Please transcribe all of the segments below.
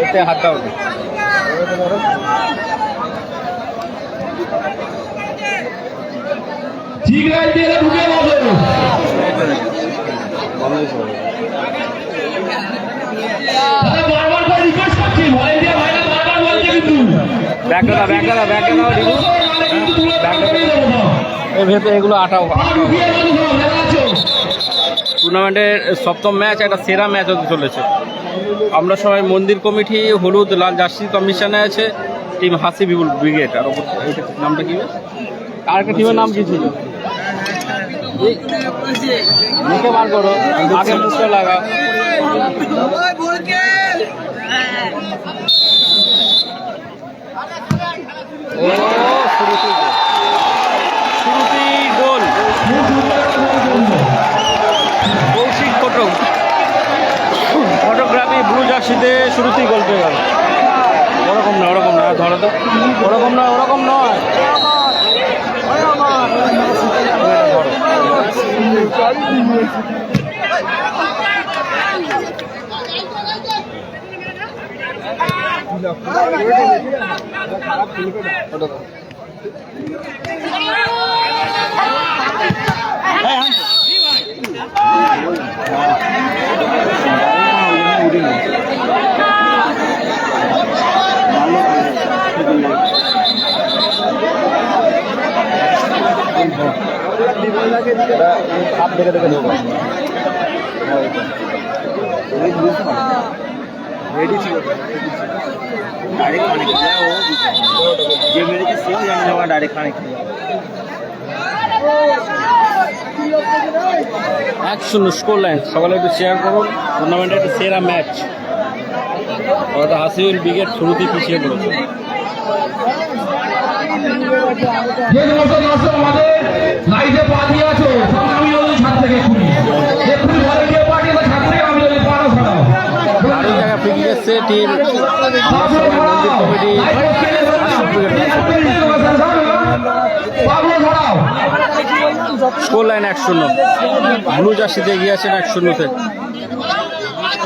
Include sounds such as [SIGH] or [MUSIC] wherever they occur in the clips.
এতে হাত দাও। ঢুকে বসো এগুলো আটাও পা ঢুকিয়ে বসো সব, দেখা যাচ্ছে? টুর্নামেন্টের সপ্তম ম্যাচ, একটা সেরা ম্যাচ হতে চলেছে। আমরা সবাই মন্দির কমিটি, হলুদ, লাল জার্সি কমিশনে আছে, টিম হাসি বিপুল ব্রিগেড। আর নামটা কি? আর একটা টিমের নাম কি ছিল? মুখে বার করো, আগে লাগাও ও। জার্সিতে শুরুতেই গোল গেল। ওরকম না ওরকম না ধরো তো। ওরকম না ওরকম নয়। হাত দেখে ছিল ডাইরেক্ট লাইন সকালে একটু শেয়ার করুন। টুর্নামেন্টের একটা সেরা ম্যাচ ওটা হাসিউল ব্রিগেড শুরুতেই পিছিয়ে পড়েছে। যে সমস্ত দর্শক আমাদের লাইটে পা দিয়ে আছো সব আমি যদি ছাদ থেকে খুলি। এক্ষুনি ভলেন্টিয়ার পার্টি বা ছাদ থেকে আমি যদি পারো ছাড়াও। দারুণ জায়গা ফিরে এসছে টিম। মন্দির কমিটি। স্কোর লাইন এক শূন্য। ব্লু জার্সিতে এগিয়ে আছেন এক শূন্যতে।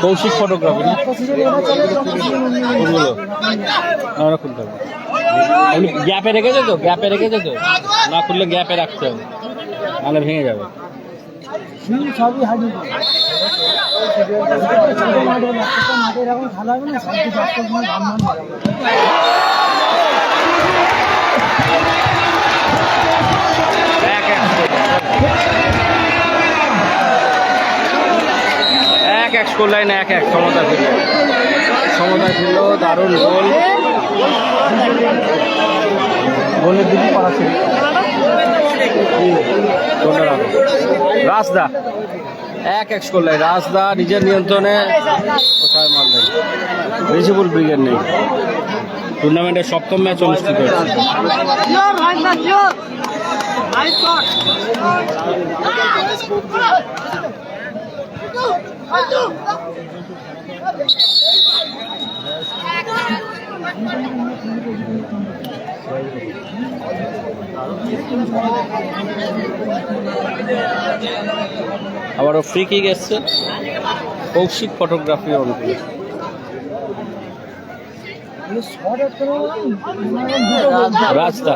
কৌশিক ফটোগ্রাফি না? ওরা খুলতে হবে। গ্যাপে রেখেছে তো? গ্যাপে রেখেছে তো? না খুললে গ্যাপে রাখতে হবে। নাহলে ভেঙে যাবে। হবে না এক স্কোর লাইন এক এক সমতা ফিরল সমতা ফিরল, দারুণ গোল। গোলের দিকে পাড়া ছিল রাজদা এক এক স্কোর লাইন রাজদা নিজের নিয়ন্ত্রণে কোথায় মারলেন রিজিবুল ব্রিগেড নেই। টুর্নামেন্টের সপ্তম ম্যাচ অনুষ্ঠিত হচ্ছে আবারও ফ্রি কিক এসছে। কৌশিক ফটোগ্রাফি অনুকূল। রাস্তা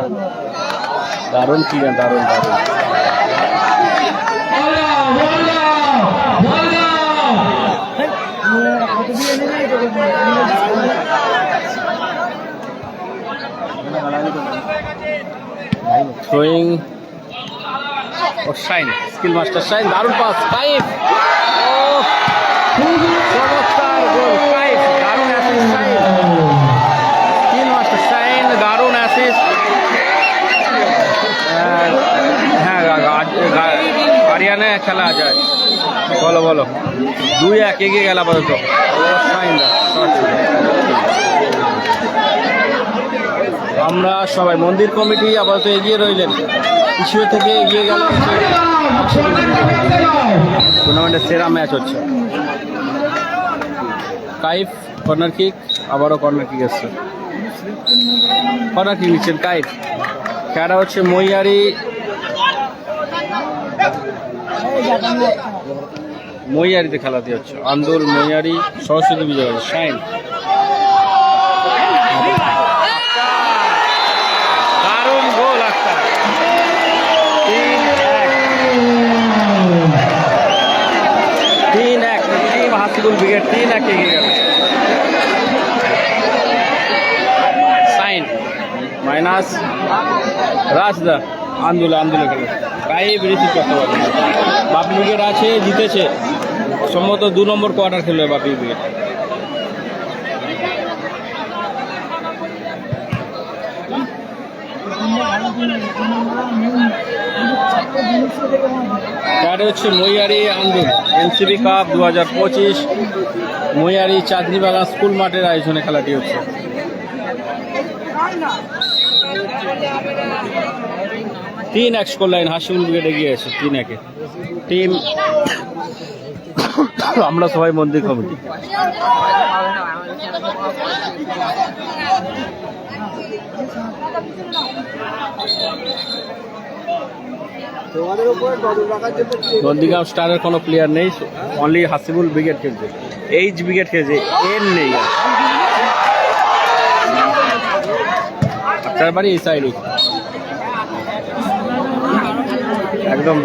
দারুণ কি না দারুণ দারুণ বল দাও বল দাও বল দাও কত দিয়ে নেবে এটা বলছে। থ্রোয়িং ও শাইন স্কিল মাস্টার শাইন দারুণ পাস কাইফ দারুণ স্কিল মাস্টার শাইন দারুণ হ্যাঁ গা- খেলা যায়। বলো বলো। দুই এক এগিয়ে গেল আপাতত। শাইন দা shot ছিল। আমরা সবাই মন্দির কমিটি আপাতত এগিয়ে রইলেন। পিছিয়ে থেকে এগিয়ে গেল। টুর্নামেন্টের সেরা ম্যাচ হচ্ছে। কাইফ, কর্নার কিক, আবারও কর্নার কিক এসছে। কর্নার কিক নিচ্ছেন কাইফ। খেলা হচ্ছে মইয়ারি মইয়ারিতে খেলাতে হচ্ছে। আন্দোল মইয়ারি সরস্বতী বিজয়, শাইন। টিম হাসিবুল তিন এক এগিয়ে গেল। সাইন, মাইনাস রাজদা, আন্দোলন আন্দোলন খেলে। গায়ে বেরিয়েছে চট্টোপাধ্যায়। বাপি ব্রিগেড আছে, জিতেছে। সম্ভবত দু নম্বর কোয়ার্টার খেলবে বাপি ব্রিগেড তার হচ্ছে মইয়ারি আন্দোলন এনসিবি কাপ দু হাজার পঁচিশ মইয়ারি চাঁদনি বাগান স্কুল মাঠের আয়োজনে খেলাটি হচ্ছে। তিন এক স্কোর লাইন হাসিমুল ব্রিগেড এগিয়ে আছে তিন একে। টিম আমরা সবাই মন্দির কমিটি। নন্দীগ্রাম স্টারের কোনো প্লেয়ার নেই অনলি হাসিবুল ব্রিগেড খেলছে। এইচ ব্রিগেড খেলছে এন নেই। আপনার বাড়ি এই সাইডে একদম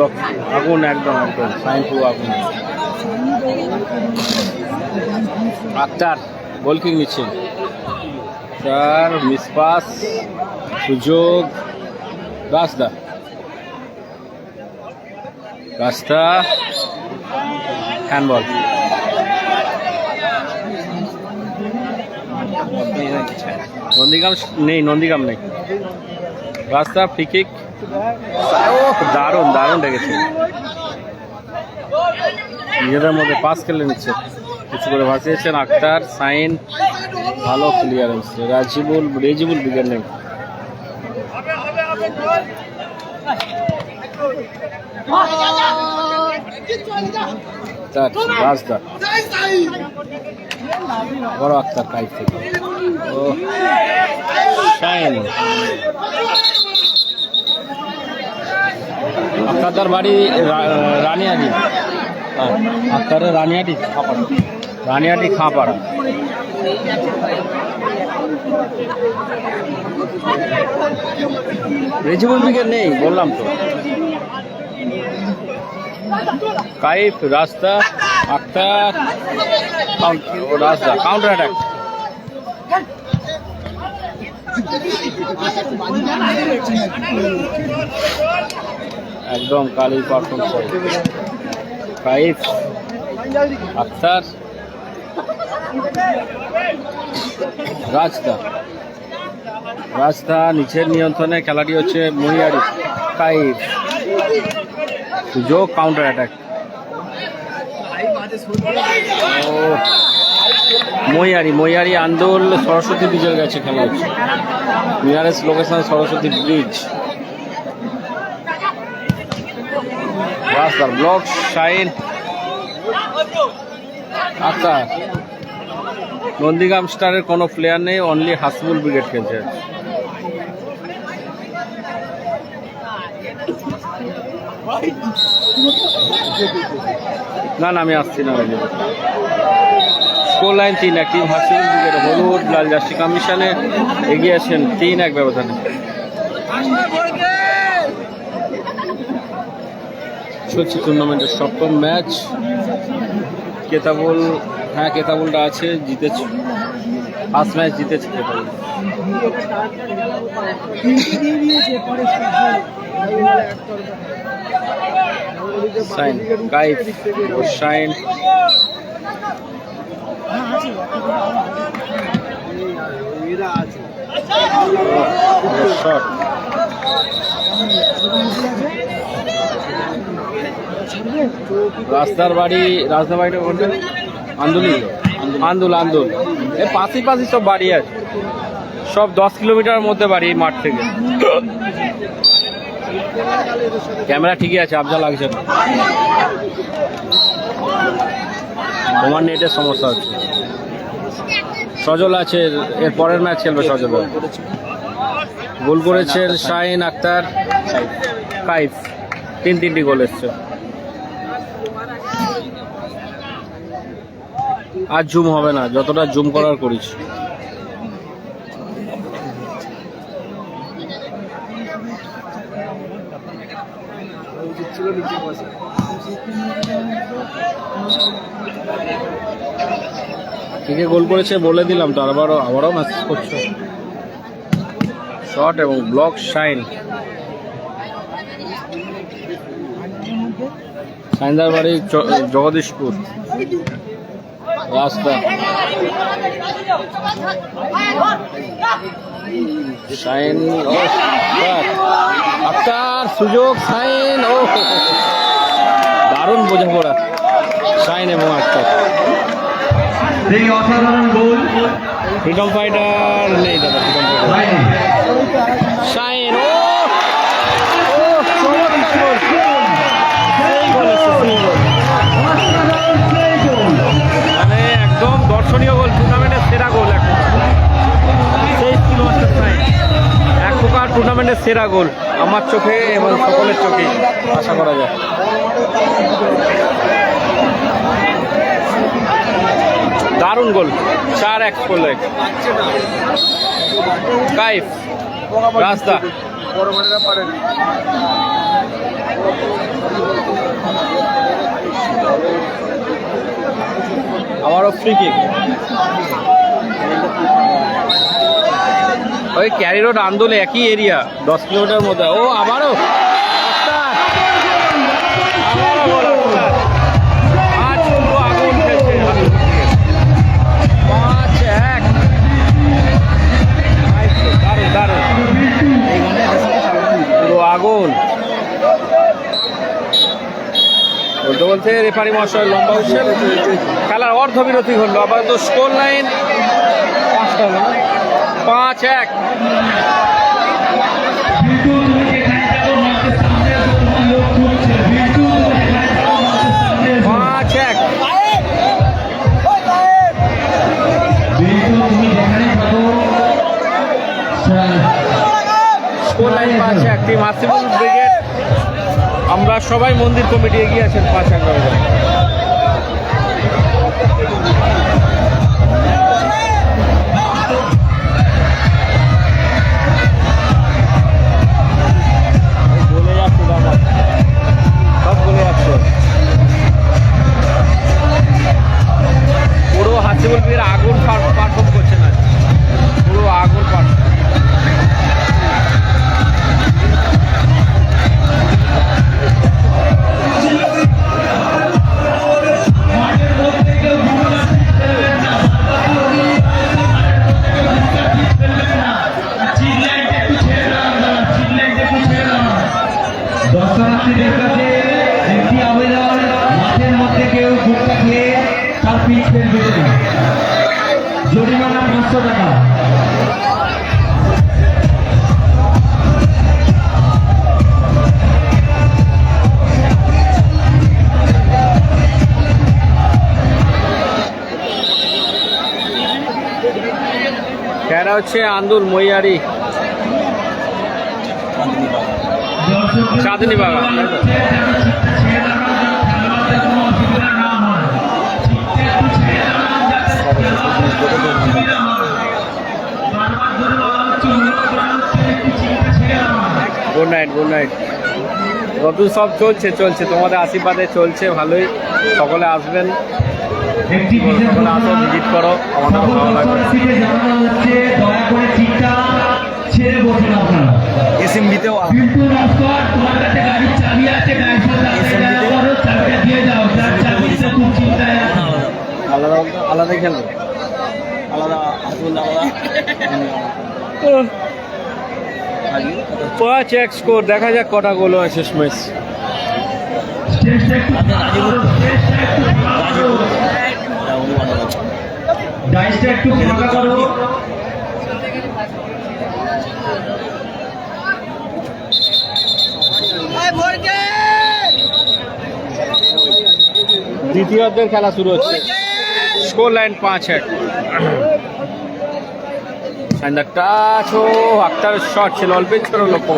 আগুন একদম একদম, সাইন টু আগুন। আক্তার বল কিং নিচ্ছেন স্যার মিসপাস সুযোগ রাস্তা হ্যান্ডবল নন্দীগ্রাম নেই নন্দীগ্রাম নেই। রাস্তা ফ্রিকিক দারুণ দারুণ লেগেছে। নিজেদের মধ্যে পাস খেলে নিচ্ছে। কিছু করে ভাসিয়েছেন আক্তার, সাইন। ভালো ক্লিয়ারেন্স রাজিবুল, রেজিবুল ব্রিগেড নেই। রাজদা। বড় আক্তার কাইফ থেকে। ও শাইন। বাড়ি রানিয়াটি। হ্যাঁ, আক্তারের রানিয়াটি খাপাড়া। রানিয়াটি খাপাড়া। রেজিবুল ব্রিগেড নেই বললাম তো। কাইফ, রাস্তা, আক্তার রাস্তা, কাউন্টার অ্যাটাক। একদম কালি পারফর্ম কাইফ, আক্তার, রাস্তা। রাস্তা নিচের নিয়ন্ত্রণে খেলাটি হচ্ছে মহিয়ারি কাইফ। সুযোগ কাউন্টার অ্যাটাক ও মইয়ারি মইয়ারি আন্দোল, সরস্বতী ব্রিজের কাছে খেলা হচ্ছে। নিয়ারেস্ট লোকেশন সরস্বতী ব্রিজ রাস্তার ব্লক শাইন আচ্ছা। নন্দীগ্রাম স্টারের কোনো প্লেয়ার নেই অনলি হাসিবুল ব্রিগেড খেলছে। না না, আমি আসছি না স্কোর লাইন তিন, এক টিম ব্রিগেড হলুদ, লাল জার্সি কমিশনে এগিয়ে আছেন তিন, এক ব্যবধানে। চলছে টুর্নামেন্টের সপ্তম ম্যাচ কেতাবুল হ্যাঁ কেতাবুলটা আছে, জিতেছে। ফার্স্ট ম্যাচ জিতেছে কেতাবুল। সাইন শাইন এরা শট রাস্তার বাড়ি রাস্তার বাড়িটা কোনটা? আন্দোলন আন্দোল আন্দোল। এ পাশি পাশি সব বাড়ি আছে। সব দশ কিলোমিটার মধ্যে বাড়ি মাঠ থেকে। ক্যামেরা ঠিকই আছে আবজা লাগছে তোমার নেটের সমস্যা হচ্ছে। সজল আছে, এর পরের ম্যাচ খেলবে সজল। গোল করেছেন শাহিন আক্তার। কাইফ, তিন তিনটি গোল এসছে। আর জুম হবে না, যতটা জুম করার করিস কে গোল করেছে বলে দিলাম তো আবারও আবারও মেসেজ করছ। শট এবং ব্লক শাইন সাইন্দার বাড়ি জগদীশপুর। রাস্তা। সাইন ও আক্তার আক্তার সুযোগ সাইন ও দারুণ বোঝাপড়া সাইন এবং আক্তার এই অসাধারণ গোল। ফ্রিডম ফাইটার নেই দাদা ফ্রিডম ফাইটার শাইন ও মানে একদম দর্শনীয় টুর্নামেন্টের সেরা গোল আমার চোখে এবং সকলের চোখে। আশা করা যায়। দারুণ গোল। চার এক করলে কাইফ রাস্তা আবারও ফ্রি কিক ওই ক্যারি রোড আন্দোলে একই এরিয়া দশ কিলোমিটার মধ্যে। ও আবারও? আগুন। বলতে বলতে রেফারি মহাশয় লম্বা হুসেন খেলার অর্ধবিরতি ঘটলো আপাতত স্কোর লাইন পাঁচটা হলো? পাঁচ এক। পাঁচ এক। লাইন আমরা সবাই মন্দির কমিটি এগিয়ে আছেন পাঁচ এক খেলা হচ্ছে আন্দুল মইয়ারি চাঁদনি বাগান গুড নাইট গুড নাইট নতুন সব চলছে চলছে। তোমাদের আশীর্বাদে চলছে, ভালোই। সকলে আসবেন। আসো ভিজিট করো ভালো লাগবে এসএমবিতেও। আলাদা আলাদা খেলবে। আলাদা পাঁচ এক স্কোর দেখা যাক কটা গোল হয় শেষমেশ। স্টেজটা একটু ফাঁকা করো। ডাইসটা দ্বিতীয়ার্ধের খেলা শুরু হচ্ছে। স্কোর লাইন পাঁচ এক। টাচ ও আক্তার শট ছিল। অল্পের ছোট লক্ষ্য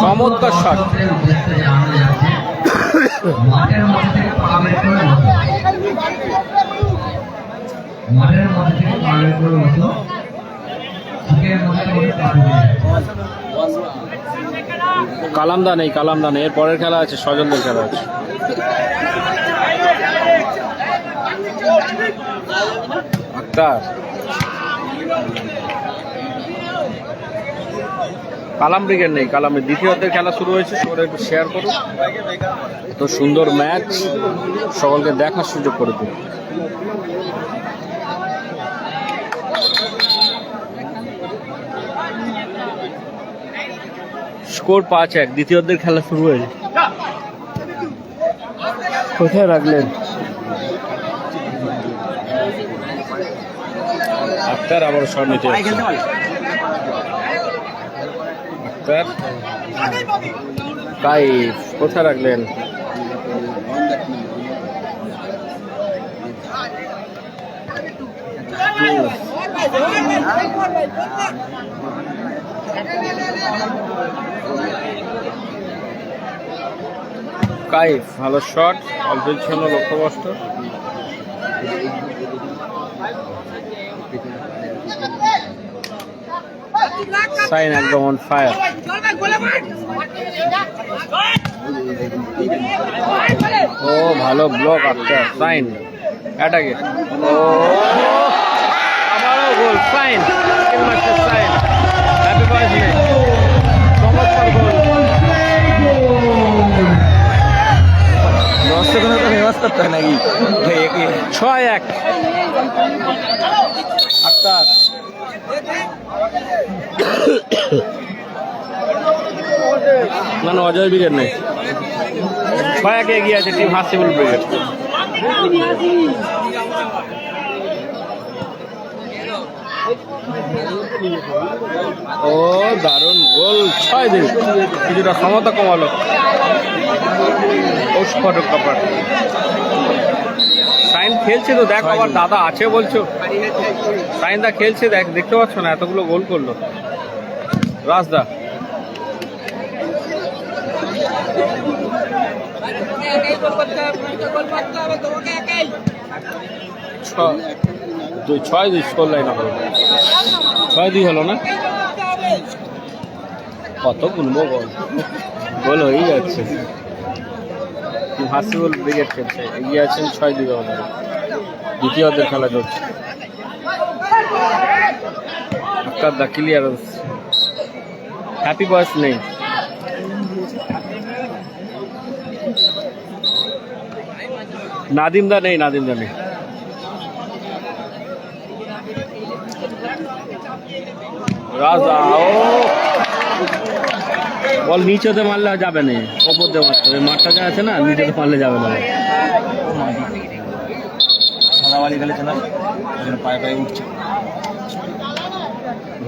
চমৎকার শট [COUGHS] উদ্দেশ্যে জানানো যাচ্ছে মাঠের মধ্যে থেকে পা বের করে বসো। মাঠের মধ্যে থেকে পা করে বসো শিখের মধ্যে যায়। কালামদা নেই কালামদা নেই এর পরের খেলা আছে, স্বজনদের খেলা আছে। আক্তার। কালাম ব্রিগেড নেই কালামের দ্বিতীয়দের খেলা শুরু হয়েছে ওরা একটু শেয়ার করুন। তো সুন্দর ম্যাচ সকলকে দেখার সুযোগ করে দিন। স্কোর পাঁচ এক দ্বিতীয়দের খেলা শুরু হয়েছে। কোথায় রাখলেন? আক্তার আবার শট নিতে। আক্তার। কাইফ কোথায় রাখলেন? কাইফ, ভালো শট অল্প ছিল লক্ষ্যবস্ত সাইন একদম অন ফায়ার ও, ভালো ব্লক আফটার সাইন অ্যাটাকে ও, আবারও goal shine. Shine. Happy birthday করতে হয় নাকি ছয় এক। আক্তার না না অজয় ব্রিগেড নেই। ছয় একে এগিয়ে আছে টিম হাসিবুল ব্রিগেড। ও দারুণ গোল। ছয় দিন। কিছুটা ক্ষমতা কমালো। সাইন খেলছে তো, দেখ আবার দাদা আছে বলছো। সাইন দা খেলছে, দেখ, দেখতে পাচ্ছ না, এতগুলো গোল করল। রাজদা। ছয় দুই, ছয় হলো। না? কত গুনবো গোল গোল হয়েই যাচ্ছে। হাসিবুল ব্রিগেড খেলছে। এগিয়ে আছেন ছয় দুই দ্বিতীয় অর্ধের খেলা চলছে। আক্তার দা ক্লিয়ারেন্স হ্যাপি বয়স নেই। নাদিম দা নেই, নাদিম দা নেই। রাজা, ও! বল নিচেতে মারলে যাবে না ওপর দিয়ে মারতে হবে। মাঠটা যা আছে না নিচেতে মারলে যাবে না। সাদাবাড়ি গেলে চলে পায়ে পায়ে উঠছে।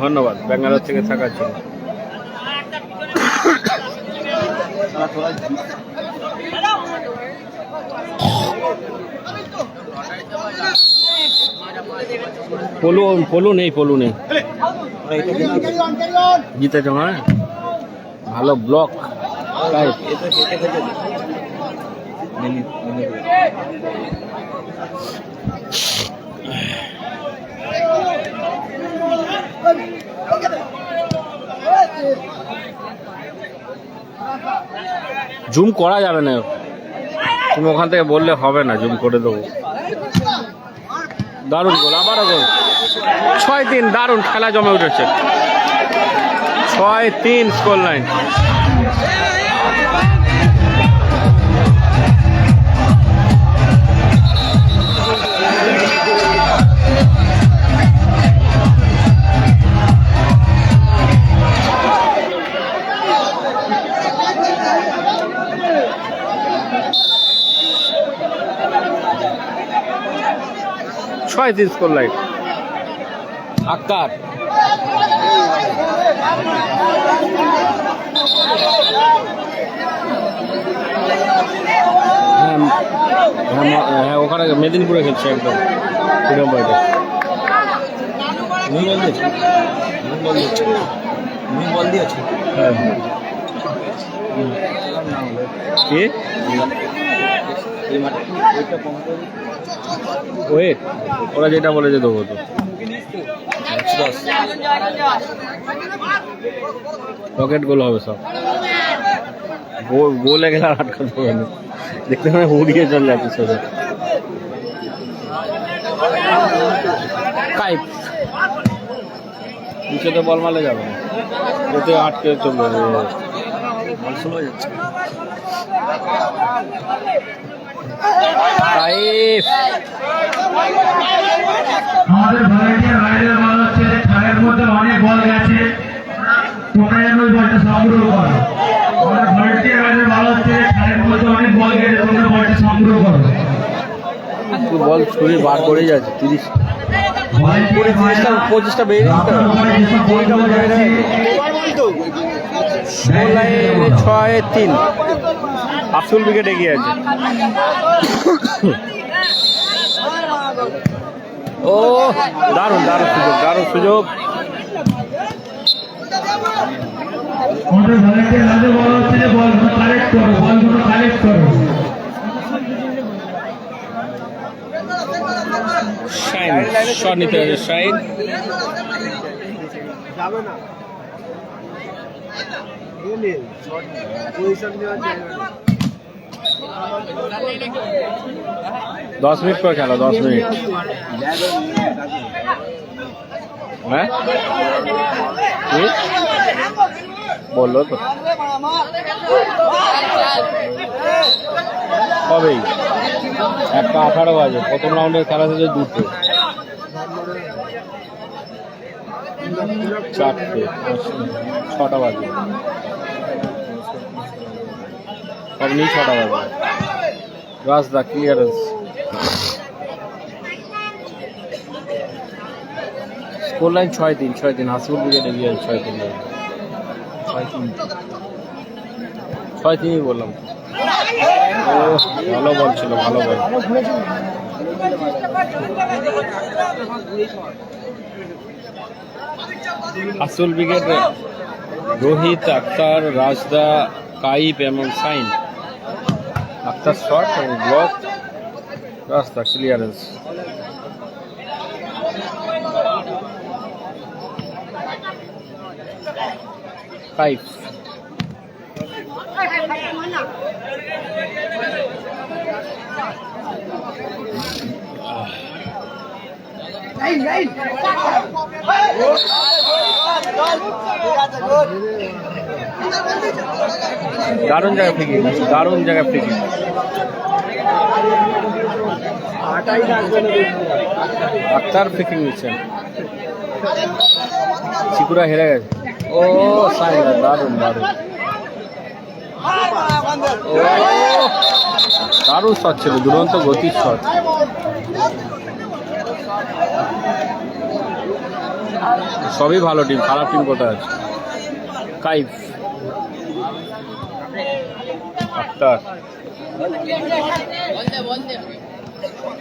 ধন্যবাদ ব্যাঙ্গালোর থেকে থাকার জন্য। পলু পলু নেই পলু নেই জিতেছ হ্যাঁ? ভালো ব্লক। জুম করা যাবে না। তুমি ওখান থেকে বললে হবে না, জুম করে দেবো। দারুণ গোল, আবারও গোল। ছয় তিন, দারুণ খেলা জমে উঠেছে। ছয় তিন স্কোর লাইন ছয় তিন স্কোর লাইন আক্তার। হ্যাঁ হ্যাঁ হ্যাঁ ওখানে মেদিনীপুরে খেলছে একদম। ফ্রিডম পার্টি বল দিয়েছ বল দিয়েছ বল দিয়েছ হ্যাঁ। কি? ওয়েট ওরা যেটা বলেছে দেবো তো। দশ পকেট গোল হবে সব। গোল গোলে আর আটকাতে হবে না। দেখতে মানে উড়িয়ে চলে যাচ্ছে সোজা কাইপ নিচেতে বল মারলে যাবে না। এতে আটকে চলবে বল স্লো যাচ্ছে। কাইপ আমাদের ভলেন্টিয়ার রাইডার বল হচ্ছে যে মধ্যে অনেক বল গেছে। বলটা সংগ্রহ করো। বল হচ্ছে যে খালের অনেক বল গেছে তোমরা বলটা সংগ্রহ করো। বল ছুরি বার করে যাচ্ছে তিরিশ। পঁচিশটা পঁচিশটা বেরিয়ে ছয় তিন। আফসুল উইকেট এগিয়ে আছে। ও দারুণ দারুণ সুযোগ দারুণ সুযোগ। আমাদের ভলেন্টিয়ার রাইডার বল হচ্ছে যে বলগুলো কালেক্ট করো বলগুলো কালেক্ট করো। শাইন শট নিতে হবে শাইন যাবে না। এলে পজিশন নেওয়ার জায়গা নেই। দশ মিনিট করে খেলো দশ মিনিট। হ্যাঁ? কি? বলল তো। কবেই? একটা আঠারো বাজে। প্রথম রাউন্ডের খেলা থেকে দুটো। চারটে। ছটা বাজে। সব ছটা বাজে। রাস্তা ক্লিয়ারেন্স স্কোর লাইন ছয় তিন ছয় তিন। এগিয়ে ছয় তিন। ছয় তিন। তিনই বললাম। ও, ভালো বল ছিল, ভালো বল। আসল উইকেট রোহিত, আক্তার, রাজদা কাইপ এবং সাইন। আক্তার শট এবং ব্লক রাস্তা ক্লিয়ারেন্স ফাইভ দারুণ জায়গা ফিকিং দারুণ জায়গা ফিকিং আক্তার ফিকিং নিচ্ছেন চিকুরা হেরে গেছে। ও সাইন দারুণ দারুণ। ও, দারুণ শট ছিল, দুরন্ত গতির শট সবই ভালো টিম খারাপ টিম কোথায় আছে? কাইফ। আক্তার।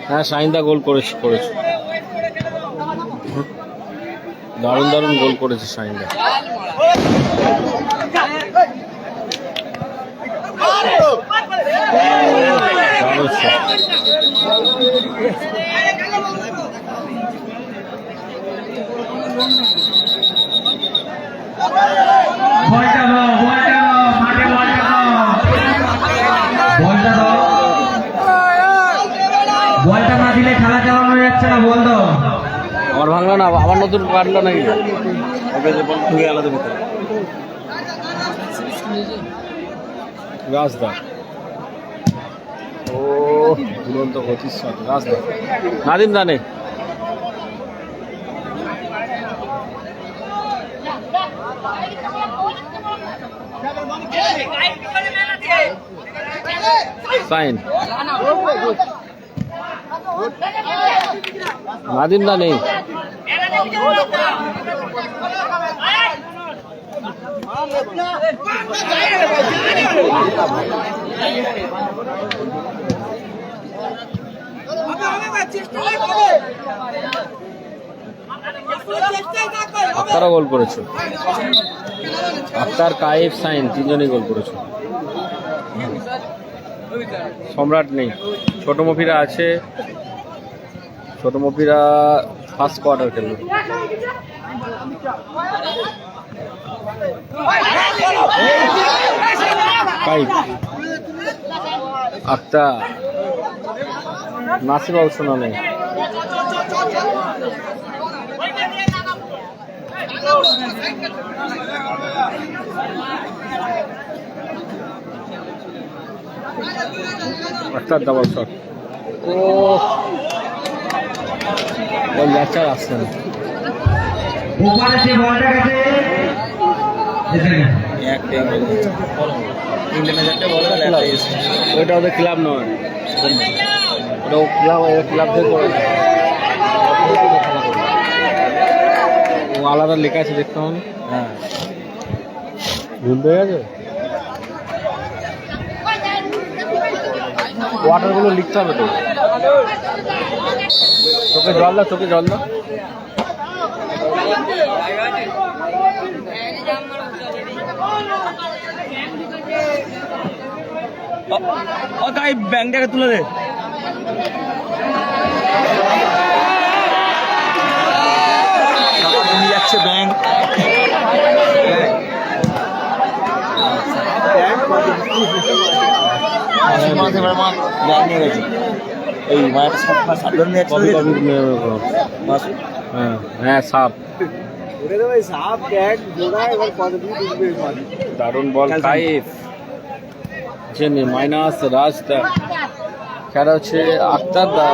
হ্যাঁ সাইন্দা গোল করেছে করেছে। দারুণ দারুণ গোল করেছে সাইনরা দারুণ shot। বলটা দাও বলটা দাও মাঠে বলটা দাও বলটা দাও বলটা না দিলে খেলা চালানো যাচ্ছে না বল দাও আমার ভাঙলো না আবার নতুন পারল নাকি? বল আলাদা ভিতরে। রাজদা। ও। দুরন্ত গতির শট রাজদা। নাদিম জানে সাইন নাদিম দা নেই আক্তারও গোল করেছে। আক্তার কায়েব সাইন, তিনজনই গোল করেছে। সম্রাট নেই। ছোট মফিরা আছে। ছোট মপিরা ফার্স্ট কোয়ার্টার খেললো আচ্ছা নাসির অবশ্য নেই। একটা ডাবল শট ও ওই লেচার আসছে না। ওপারে যে বলটা গেছে। ওইটা ওদের ক্লাব নয়। ওটা ক্লাব ক্লাব থেকে না। ও আলাদা লেখা আছে দেখতে হবে। হ্যাঁ। ভুল হয়ে গেছে? ওয়াটারগুলো লিখতে হবে তো। তোকে জল দাও তোকে জল দাও। ও তাই ব্যাংকটাকে তুলে দে। যাচ্ছে ব্যাংক মাসে মাসে এবার মা ব্যাংক নিয়ে এই মায়ের মাসু হ্যাঁ হ্যাঁ সাপ সাপ দারুণ বল কাইফ জেনে মাইনাস রাজদা। খেলা হচ্ছে আক্তার দা